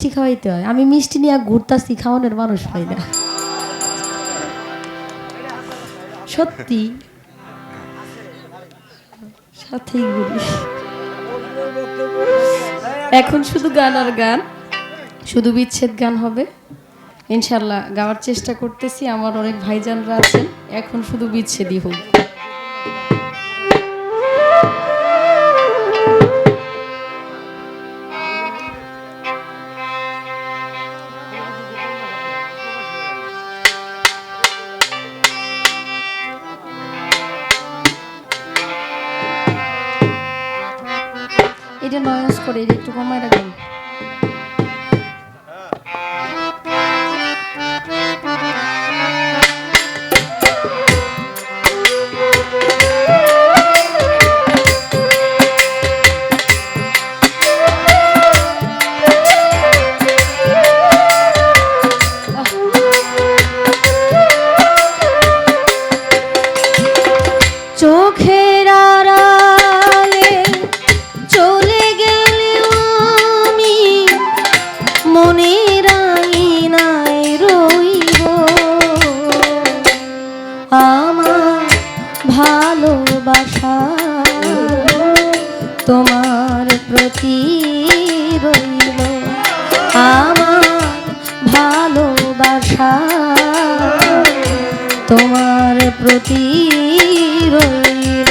মিষ্টি খাওয়াইতে হয়। আমি মিষ্টি নিয়ে ঘুরতাছি, খাওয়ানোর মানুষ না। সত্যি। সাথেই ঘুরি। এখন শুধু গান আর গান। শুধু বিচ্ছেদ গান হবে। ইনশাল্লাহ গাওয়ার চেষ্টা করতেছি। আমার অনেক ভাইজানরা আছেন। এখন শুধু বিচ্ছেদই হোক। এটা নয়েস করে এটা একটু কমায় রাখবেন। তোমার প্রতি রইল আমার ভালোবাসা। তোমার প্রতি রইল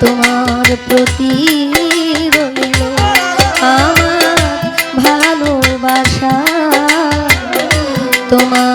তোমার প্রতি রইল আমার ভালোবাসা। তোমার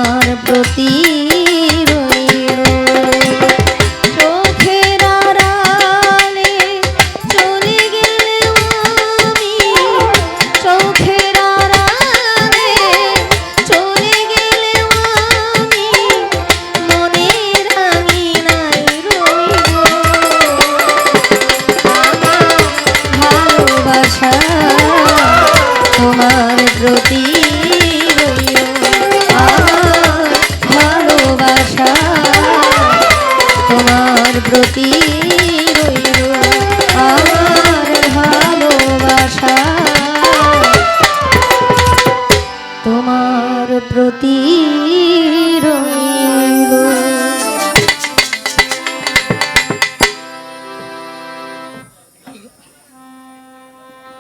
তোমার প্রতি